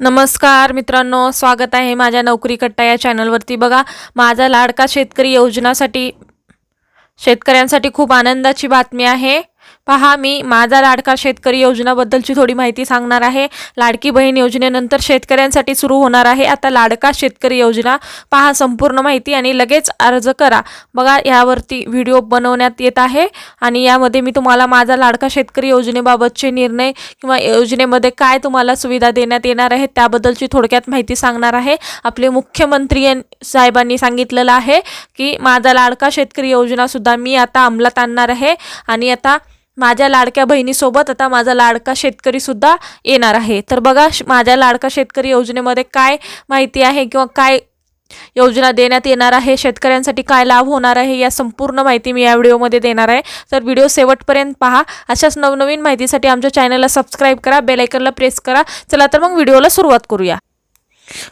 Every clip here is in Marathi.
नमस्कार मित्रांनो स्वागत आहे माझ्या नोकरी कट्टा या चॅनलवरती. बघा माझा लाडका शेतकरी योजनासाठी शेतकऱ्यांसाठी खूप आनंदाची बातमी आहे. पहा मी माझा लाडका शेतकरी योजनाबद्दलची थोडी माहिती सांगणार आहे. लाडकी बहीण योजनेनंतर शेतकऱ्यांसाठी सुरू होणार आहे. आता लाडका शेतकरी योजना. पहा संपूर्ण माहिती आणि लगेच अर्ज करा. बघा यावरती व्हिडिओ बनवण्यात येत आहे आणि यामध्ये मी तुम्हाला माझा लाडका शेतकरी योजनेबाबतचे निर्णय किंवा योजनेमध्ये काय तुम्हाला सुविधा देण्यात येणार आहे त्याबद्दलची थोडक्यात माहिती सांगणार आहे. आपले मुख्यमंत्री साहेबांनी सांगितलेलं आहे की माझा लाडका शेतकरी योजनासुद्धा मी आता अंमलात आणणार आहे आणि आता माझ्या लाडक्या बहिणीसोबत आता माझा लाडका शेतकरीसुद्धा येणार आहे. तर बघा माझ्या लाडका शेतकरी योजनेमध्ये काय माहिती आहे किंवा काय योजना देण्यात येणार आहे? शेतकऱ्यांसाठी काय लाभ होणार आहे? या संपूर्ण माहिती मी या व्हिडिओमध्ये देणार आहे. तर व्हिडिओ शेवटपर्यंत पहा. अशाच नवनवीन माहितीसाठी आमच्या चॅनलला सबस्क्राईब करा बेलायकनला प्रेस करा. चला तर मग व्हिडिओला सुरुवात करूया.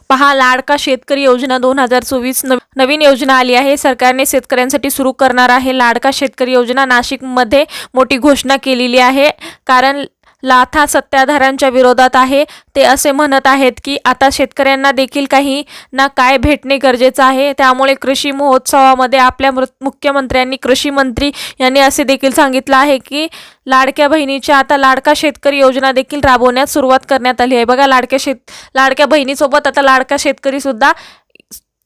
पहा लाडका शेतकरी योजना दोन हजार चोवीस नवीन योजना आली आहे. सरकारने शेतकऱ्यांसाठी सुरू करणार आहे. लाडका शेतकरी योजना नाशिकमध्ये मोठी घोषणा केलेली आहे. कारण लाथा सत्ताधाऱ्यांच्या विरोधात आहे. ते असे म्हणत आहेत की आता शेतकऱ्यांना देखील काही ना काय भेटणे गरजेचं आहे. त्यामुळे कृषी महोत्सवामध्ये आपल्या मृ मुख्यमंत्र्यांनी कृषी मंत्री यांनी असे देखील सांगितलं आहे की लाडक्या बहिणीच्या आता लाडका शेतकरी योजना देखील राबवण्यास सुरुवात करण्यात आली आहे. बघा लाडक्या शेत लाडक्या बहिणीसोबत आता लाडका शेतकरीसुद्धा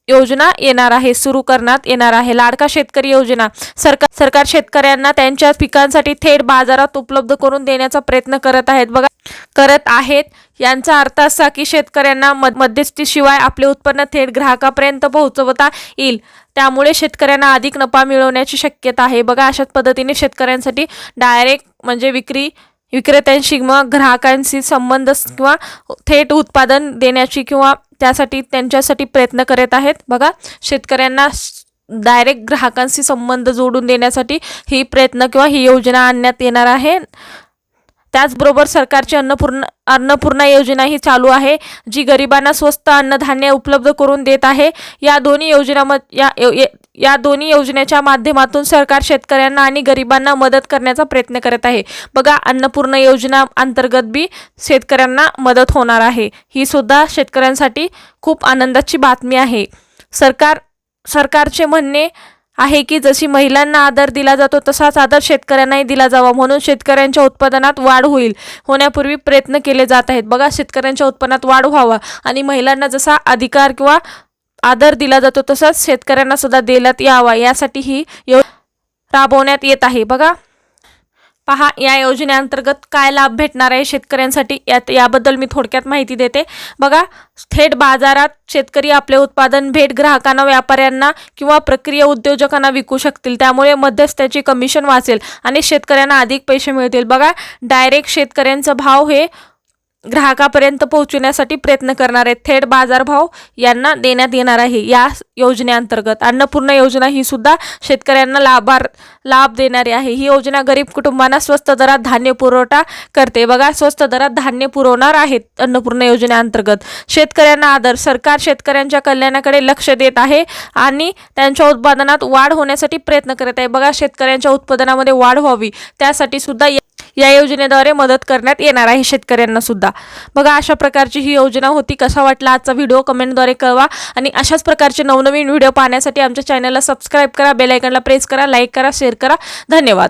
योजना येणार आहे सुरू करण्यात येणार आहे. लाडका शेतकरी योजना. सरकार सरकार शेतकऱ्यांना त्यांच्या पिकांसाठी थेट बाजारात उपलब्ध करून देण्याचा प्रयत्न करत आहेत. बघा करत आहेत. यांचा अर्थ असा की शेतकऱ्यांना मध्यस्थीशिवाय आपले उत्पन्न थेट ग्राहकापर्यंत पोहोचवता येईल. त्यामुळे शेतकऱ्यांना अधिक नफा मिळवण्याची शक्यता आहे. बघा अशाच पद्धतीने शेतकऱ्यांसाठी डायरेक्ट म्हणजे विक्री विक्रेत्यांशी किंवा ग्राहकांशी संबंध किंवा थेट उत्पादन देण्याची किंवा त्यासाठी त्यांच्यासाठी प्रयत्न करत आहेत. बघा शेतकऱ्यांना डायरेक्ट ग्राहकांशी संबंध जोडून देण्यासाठी ही प्रयत्न किंवा ही योजना आणण्यात येणार आहे. त्याचबरोबर सरकारची अन्नपूर्ण अन्नपूर्णा योजना ही चालू आहे जी गरिबांना स्वस्त अन्नधान्य उपलब्ध करून देत आहे. या दोन्ही योजनामध्ये या या दोन्ही योजनेच्या माध्यमातून सरकार शेतकऱ्यांना आणि गरिबांना मदत करण्याचा प्रयत्न करत आहे. बघा अन्नपूर्ण योजना अंतर्गत बी शेतकऱ्यांना मदत होणार आहे. ही सुद्धा शेतकऱ्यांसाठी खूप आनंदाची बातमी आहे. सरकार सरकारचे म्हणणे आहे की जशी महिलांना आदर दिला जातो तसाच आदर शेतकऱ्यांनाही दिला जावा म्हणून शेतकऱ्यांच्या उत्पादनात वाढ होईल होण्यापूर्वी प्रयत्न केले जात आहेत. बघा शेतकऱ्यांच्या उत्पन्नात वाढ व्हावा आणि महिलांना जसा अधिकार किंवा आदर दिला जातो तसंच शेतकऱ्यांना सुद्धा देण्यात यावा. यासाठी ही यो राबवण्यात येत आहे. बघा. पहा या योजनेअंतर्गत काय लाभ भेटणार आहे शेतकऱ्यांसाठी? यात याबद्दल मी थोडक्यात माहिती देते. बघा थेट बाजारात शेतकरी आपले उत्पादन भेट ग्राहकांना व्यापाऱ्यांना किंवा प्रक्रिया उद्योजकांना विकू शकतील. त्यामुळे मध्यस्थ्याची कमिशन वाचेल आणि शेतकऱ्यांना अधिक पैसे मिळतील. बघा डायरेक्ट शेतकऱ्यांचा भाव हे ग्राहकापर्यंत पोहोचवण्यासाठी प्रयत्न करणार आहेत थेट बाजारभाव यांना देण्यात येणार आहे. या योजनेअंतर्गत अन्नपूर्णा योजना ही सुद्धा शेतकऱ्यांना लाभार लाभ देणारी आहे. ही योजना गरीब कुटुंबांना स्वस्त दरात धान्य पुरवठा करते. बघा स्वस्त दरात धान्य पुरवणार आहेत अन्नपूर्णा योजनेअंतर्गत. शेतकऱ्यांना आदर सरकार शेतकऱ्यांच्या कल्याणाकडे लक्ष देत आहे आणि त्यांच्या उत्पादनात वाढ होण्यासाठी प्रयत्न करत आहे. बघा शेतकऱ्यांच्या उत्पादनामध्ये वाढ व्हावी. त्यासाठी सुद्धा या- योजनेद्वारे मदत करण्यात येणार आहे शेतकऱ्यांना सुद्धा. बघा अशा प्रकारची ही योजना होती. कसा वाटला आजचा व्हिडिओ कमेंटद्वारे कळवा. आणि अशाच प्रकारचे नवनवीन व्हिडिओ पाहण्यासाठी आमच्या चॅनलला सबस्क्राईब करा बेलायकनला प्रेस करा लाईक करा शेअर करा. धन्यवाद.